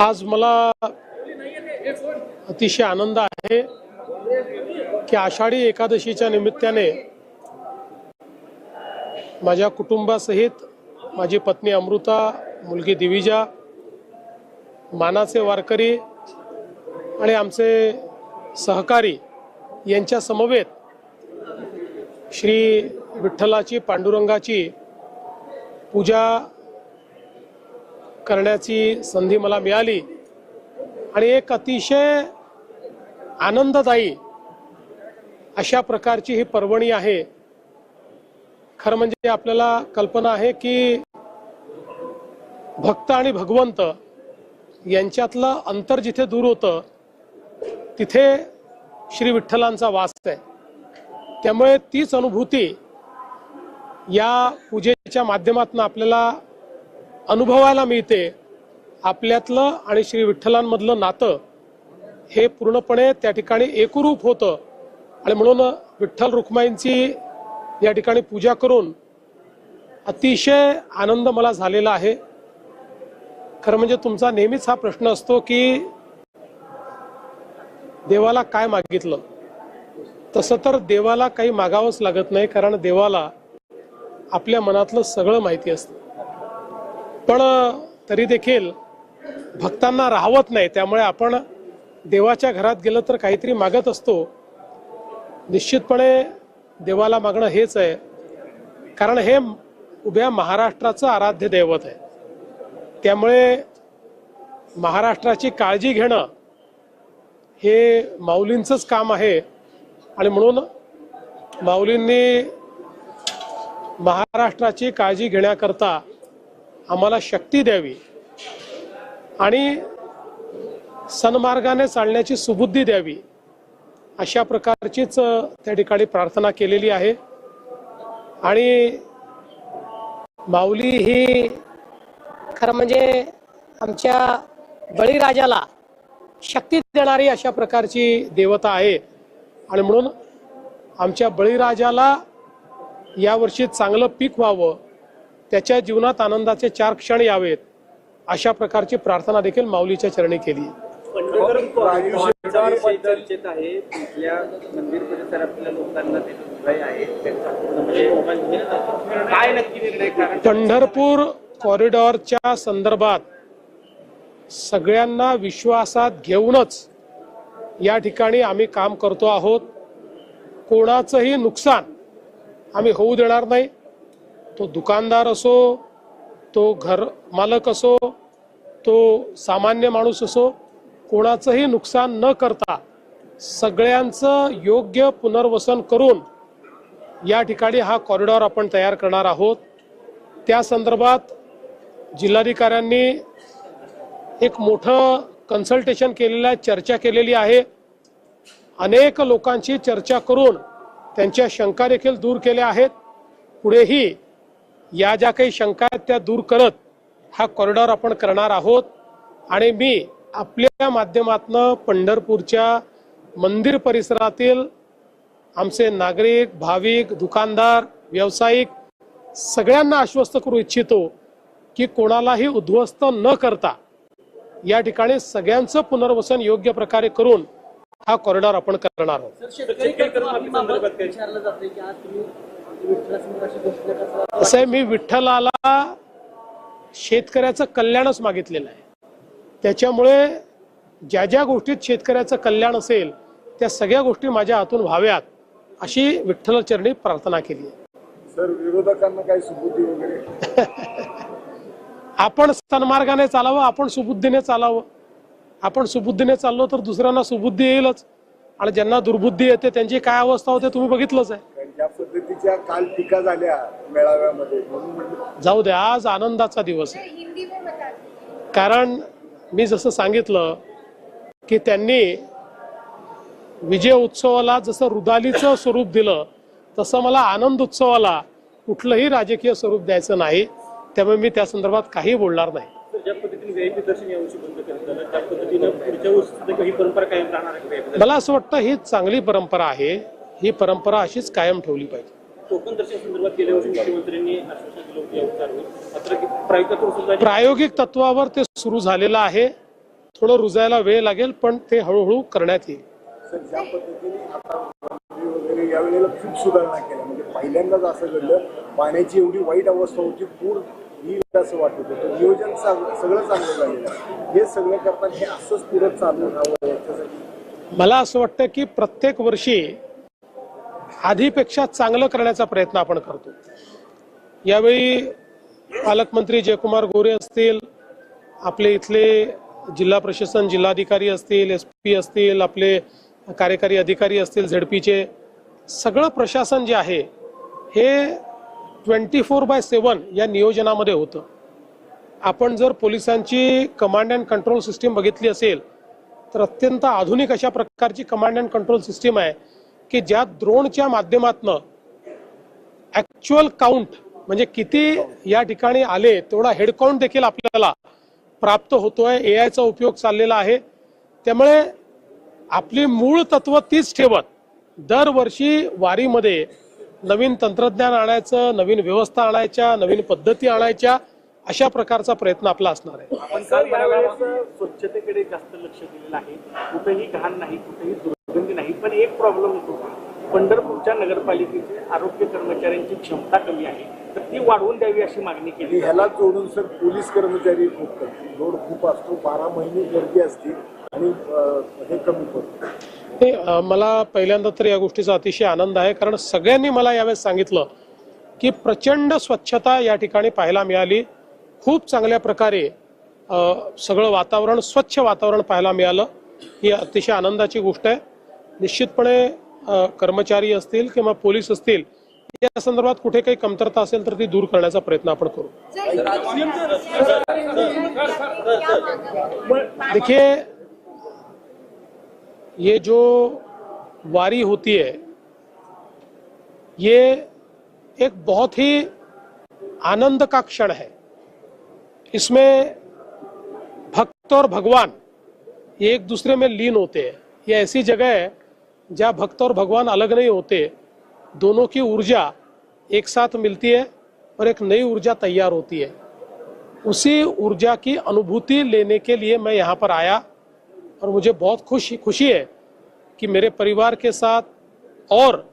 आज मला अतिशय आनंद आहे की आषाढी एकादशीच्या निमित्ताने माझ्या कुटुंबासहित माझी पत्नी अमृता मुलगी दिविजा मानाचे वारकरी आणि आमचे सहकारी यांच्या समवेत श्री विठ्ठलाची पांडुरंगाची पूजा करण्याची संधी मला मिळाली. आणि एक अतिशय आनंददायी अशा प्रकारची ही पर्वणी आहे. खरं म्हणजे आपल्याला कल्पना आहे की भक्त आणि भगवंत यांच्यातलं अंतर जिथे दूर होतं तिथे श्री विठ्ठलांचा वास आहे. त्यामुळे तीच अनुभूती या पूजेच्या माध्यमातून आपल्याला अनुभवायला मिळते. आपल्यातलं आणि श्री विठ्ठलांमधलं नातं हे पूर्णपणे त्या ठिकाणी एकरूप होतं. आणि म्हणून विठ्ठल रुक्माईंची या ठिकाणी पूजा करून अतिशय आनंद मला झालेला आहे. खरं म्हणजे तुमचा नेहमीच हा प्रश्न असतो की देवाला काय मागितलं? तसं तर देवाला काही मागावंच लागत नाही कारण देवाला आपल्या मनातलं सगळं माहिती असतं. पण तरी देखील भक्तांना राहवत नाही त्यामुळे आपण देवाच्या घरात गेलं तर काहीतरी मागत असतो. निश्चितपणे देवाला मागणं हेच आहे. कारण हे उभ्या महाराष्ट्राचं आराध्य दैवत आहे. त्यामुळे महाराष्ट्राची काळजी घेणं हे माऊलींचंच काम आहे. आणि म्हणून माऊलींनी महाराष्ट्राची काळजी घेण्याकरता आम्हाला शक्ती द्यावी आणि सन्मार्गाने चालण्याची सुबुद्धी द्यावी अशा प्रकारचीच त्या ठिकाणी प्रार्थना केलेली आहे. आणि माऊली ही खरं म्हणजे आमच्या बळीराजाला शक्ती देणारी अशा प्रकारची देवता आहे. आणि म्हणून आमच्या बळीराजाला यावर्षी चांगलं पीक व्हावं त्याच्या जीवनात आनंदाचे चार क्षण यावेत अशा प्रकारची प्रार्थना देखील माऊलीच्या चरणी केली. पंढरपूर त्यांचा पूर्ण म्हणजे काय नक्की निर्णय कारण पंढरपूर कॉरिडॉरच्या संदर्भात सगळ्यांना विश्वासात घेऊनच या ठिकाणी आम्ही काम करतो आहोत. कोणाचंही नुकसान आम्ही होऊ देणार नाही. तो दुकानदार असो तो घर मालक असो तो सामान्य माणूस असो कोणाचंही नुकसान न करता सगळ्यांचं योग्य पुनर्वसन करून या ठिकाणी हा कॉरिडॉर आपण तयार करणार आहोत. त्या संदर्भात जिल्हाधिकाऱ्यांनी एक मोठं कन्सल्टेशन केलेलं आहे चर्चा केलेली आहे. अनेक लोकांची चर्चा करून त्यांच्या शंका देखील दूर केल्या आहेत. पुढेही या ज्या काही शंका आहेत त्या दूर करत हा कॉरिडॉर आपण करणार आहोत. आणि मी आपल्या माध्यमातनं पंढरपूरच्या मंदिर परिसरातील आमचे नागरिक भाविक दुकानदार व्यावसायिक सगळ्यांना आश्वस्त करू इच्छितो की कोणालाही उद्ध्वस्त न करता या ठिकाणी सगळ्यांचं पुनर्वसन योग्य प्रकारे करून हा कॉरिडॉर आपण करणार आहोत. शेतकरी कर्जमाफीसंदर्भात काय? विचारलं जाते की आज तुम्ही विठ्ठलासमोर अशी घोषणा करता असं आहे मी विठ्ठलाला शेतकऱ्याचं कल्याणच मागितलेलं आहे. त्याच्यामुळे ज्या ज्या गोष्टीत शेतकऱ्याचं कल्याण असेल त्या सगळ्या गोष्टी माझ्या हातून व्हाव्यात अशी विठ्ठलचरणी प्रार्थना केली आहे. सर विरोधकांना काही सुबुद्धी वगैरे? आपण सन्मार्गाने चालावं आपण सुबुद्धीने चालावं. आपण सुबुद्धीने चाललो तर दुसऱ्यांना सुबुद्धी येईलच. आणि ज्यांना दुर्बुद्धी येते त्यांची काय अवस्था होते तुम्ही बघितलंच आहे. कारण ज्या पद्धतीच्या काल टीका झाल्या मेळाव्यामध्ये. जाऊ द्या आज आनंदाचा दिवस आहे. कारण मी जसं सांगितलं की त्यांनी विजय उत्सवाला जसं रुदालीचं स्वरूप दिलं तसं मला आनंद उत्सवाला कुठलंही राजकीय स्वरूप द्यायचं नाही. त्यामुळे मी त्या संदर्भात काही बोलणार नाही? मला असं वाटतं ही चांगली परंपरा आहे. ही परंपरा अशीच कायम ठेवली पाहिजे. प्रायोगिक तत्वावर ते सुरू झालेलं आहे. थोडं रुजायला वेळ लागेल पण ते हळूहळू करण्यात येईल. सर ज्या पद्धतीने आता मंत्री वगैरे यावेळेला खूप सुधारणा केल्या. म्हणजे पहिल्यांदाच असं घडलं. पाण्याची एवढी वाईट अवस्था होती पूर येईल असं वाटत होतं. नियोजन सगळं चांगलं झालेलं हे सगळं करताना हे असंच पुढे चालू राहावं याच्यासाठी. मला असं वाटतं की प्रत्येक वर्षी आधीपेक्षा चांगलं करण्याचा प्रयत्न आपण करतो. यावेळी पालकमंत्री जयकुमार गोरे असतील आपले इथले जिल्हा प्रशासन जिल्हाधिकारी असतील एस पी असतील आपले कार्यकारी अधिकारी असतील झेडपीचे सगळं प्रशासन जे आहे हे ट्वेंटी फोर बाय सेवन या नियोजनामध्ये होतं. आपण जर पोलिसांची कमांड अँड कंट्रोल सिस्टीम बघितली असेल तर अत्यंत आधुनिक अशा प्रकारची कमांड अँड कंट्रोल सिस्टीम आहे की ज्या द्रोणच्या माध्यमातनं ऍक्च्युअल काउंट म्हणजे किती या ठिकाणी आले तेवढा हेड काउंट देखील आपल्याला प्राप्त होतोय ए आयचा उपयोग चाललेला आहे. त्यामुळे आपली मूळ तत्व तीच ठेवत दरवर्षी वारीमध्ये नवीन तंत्रज्ञान आणायचं नवीन व्यवस्था आणायच्या नवीन पद्धती आणायच्या अशा प्रकारचा प्रयत्न आपला असणार आहे. आपण काल यावेळेस स्वच्छतेकडे जास्त लक्ष दिलेलं आहे. कुठेही घाण नाही कुठेही दुर्गंधी नाही पण एक प्रॉब्लेम होतो. पंढरपूरच्या नगरपालिकेचे आरोग्य कर्मचाऱ्यांची क्षमता कमी आहे. तर ती वाढवून द्यावी अशी मागणी केली. ह्याला जोडून सर पोलीस कर्मचारी खूप लोड खूप असतो. बारा महिने गर्दी असते आणि हे कमी पडतं. हे मला पहिल्यांदा तर या गोष्टीचा अतिशय आनंद आहे. कारण सगळ्यांनी मला यावेळेस सांगितलं की प्रचंड स्वच्छता या ठिकाणी पाहायला मिळाली. खूप चांगल्या प्रकारे सगळं वातावरण स्वच्छ वातावरण पाहायला मिळालं. ही अतिशय आनंदाची गोष्ट आहे. निश्चितपणे कर्मचारी असतील किंवा पोलीस असतील या संदर्भात कुठे काही कमतरता असेल तर ती दूर करण्याचा प्रयत्न आपण करू. देखिए, ये जो वारी होती है, ये एक बहुत ही आनंद का क्षण है। इसमें भक्त और भगवान ये एक दूसरे में लीन होते हैं। ये ऐसी जगह है जहाँ भक्त और भगवान अलग नहीं होते। दोनों की ऊर्जा एक साथ मिलती है और एक नई ऊर्जा तैयार होती है। उसी ऊर्जा की अनुभूति लेने के लिए मैं यहाँ पर आया और मुझे बहुत खुशी खुशी है कि मेरे परिवार के साथ और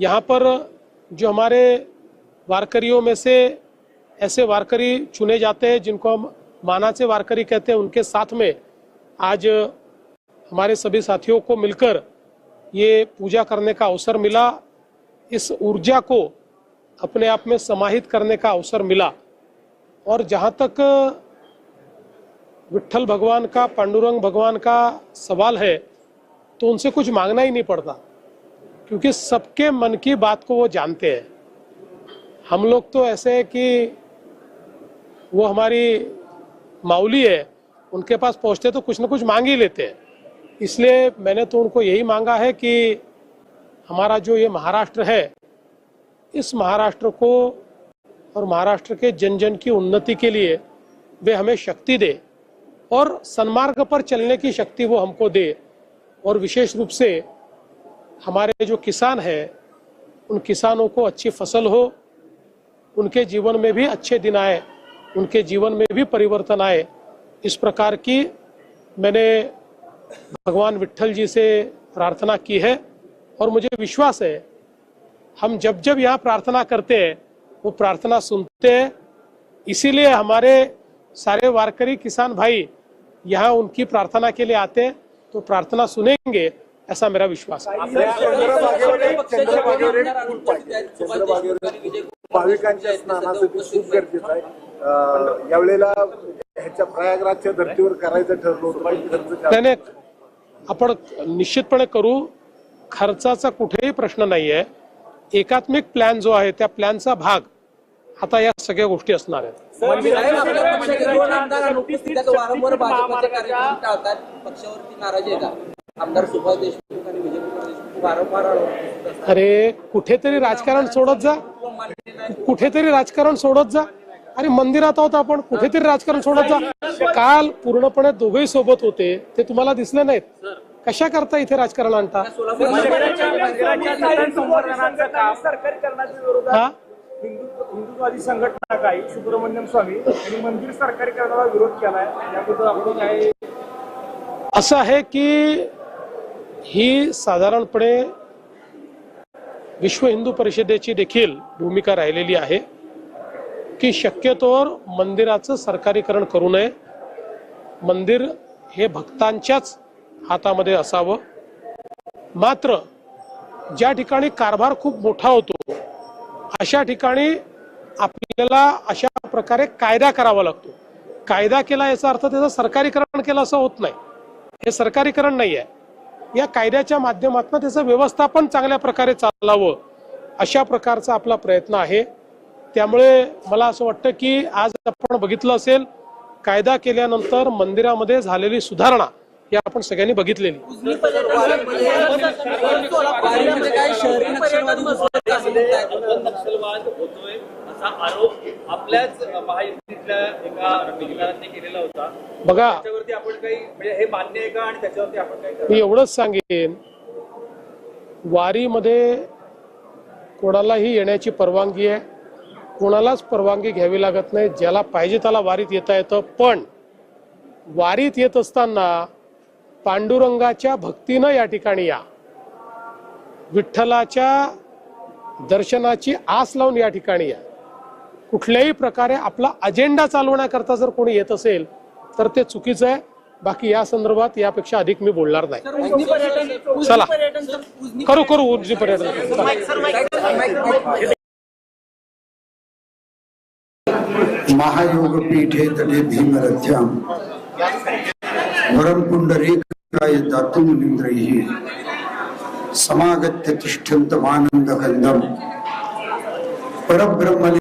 यहाँ पर जो हमारे वारकरियों में से ऐसे वारकरी चुने जाते हैं जिनको हम माना से वारकरी कहते हैं, उनके साथ में आज हमारे सभी साथियों को मिलकर ये पूजा करने का अवसर मिला इस ऊर्जा को अपने आप में समाहित करने का अवसर मिला। और जहाँ तक विट्ठल भगवान का, पांडुरंग भगवान का सवाल है तो उनसे कुछ मांगना ही नहीं पड़ता। क्योंकि सबके मन की बात को वो जानते हैं। हम लोग तो ऐसे है कि वो हमारी माऊली है, उनके पास पहुँचते तो कुछ ना कुछ मांग ही लेते हैं। इसलिए मैंने तो उनको यही मांगा है कि हमारा जो ये महाराष्ट्र है, इस महाराष्ट्र को और महाराष्ट्र के जन जन की उन्नति के लिए वे हमें शक्ति दे और सन्मार्ग पर चलने की शक्ति वो हमको दे और विशेष रूप से हमारे जो किसान हैं, उन किसानों को अच्छी फ़सल हो, उनके जीवन में भी अच्छे दिन आए, उनके जीवन में भी परिवर्तन आए। इस प्रकार की मैंने भगवान विट्ठल जी से प्रार्थना की है। और मुझे विश्वास है हम जब जब यहाँ प्रार्थना करते हैं वो प्रार्थना सुनते हैं। इसीलिए हमारे सारे वारकरी किसान भाई यहाँ उनकी प्रार्थना के लिए आते हैं तो प्रार्थना सुनेंगे ऐसा मेरा विश्वास है। भाविकांच्या स्नानासाठी खूप गरजेचं आहे. अं, यावेळेला ह्याच्या प्रयागराजच्या धर्तीवर करायचं ठरलं आपण निश्चितपणे करू. खर्चाचा कुठेही प्रश्न नाही आहे एकात्मिक प्लॅन जो आहे त्या प्लॅनचा भाग आता या सगळ्या गोष्टी असणार आहेत. असतात. अरे कुठेतरी राजकारण सोडत जा. कुठेतरी राजकारण सोडत जा. अरे मंदिरात आहोत आपण. कुठेतरी राजकारण सोडत जा. काल पूर्णपणे दोघेही सोबत होते. ते तुम्हाला दिसले नाहीत. कशा करता इथे राजकारण आणता? हा? हिंदुत्वादी संघटना काही सुब्रमण्यम स्वामी यांनी मंदिर सरकारी करण्याला विरोध केलाय. याबद्दल आपण काय असं आहे की ही साधारणपणे विश्व हिंदू परिषदेची देखील भूमिका राहिलेली आहे की शक्यतोवर मंदिराचं सरकारीकरण करू नये. मंदिर हे भक्तांच्याच हातामध्ये असावं. मात्र ज्या ठिकाणी कारभार खूप मोठा होतो अशा ठिकाणी आपल्याला अशा प्रकारे कायदा करावा लागतो. कायदा केला याचा अर्थ त्याचं सरकारीकरण केलं असं होत नाही. हे सरकारीकरण नाही आहे या कायद्याच्या माध्यमातून त्याचं व्यवस्थापन चांगल्या प्रकारे चालावं अशा प्रकारचा आपला प्रयत्न आहे. त्यामुळे मला असं वाटतं की आज आपण बघितलं असेल कायदा केल्यानंतर मंदिरामध्ये झालेली सुधारणा ही आपण सगळ्यांनी बघितलेली बघा. त्याच्यावरती आपण काही म्हणजे हे मान्य आहे का? आणि त्याच्यावरती आपण काही मी एवढंच सांगेन. वारीमध्ये कोणालाही येण्याची परवानगी आहे. कोणालाच परवानगी घ्यावी लागत नाही. ज्याला पाहिजे त्याला वारीत येता येतं. पण वारीत येत असताना पांडुरंगाच्या भक्तीनं या ठिकाणी या. विठ्ठलाच्या दर्शनाची आस लावून या ठिकाणी या. कुठल्याही प्रकारे आपला अजेंडा चालवण्याकरता जर कोणी येत असेल तर ते चुकीचं आहे. बाकी या संदर्भात यापेक्षा अधिक मी बोलणार नाही. चला. करू करू उर्जी पर्यटन. महायोगपीठे तटे भीमरथ्यां वरं पुण्डरीकाय दातुमुनीन्द्रैः समागत्य तिष्ठन्तमानन्दकन्दम् परब्रह्मणे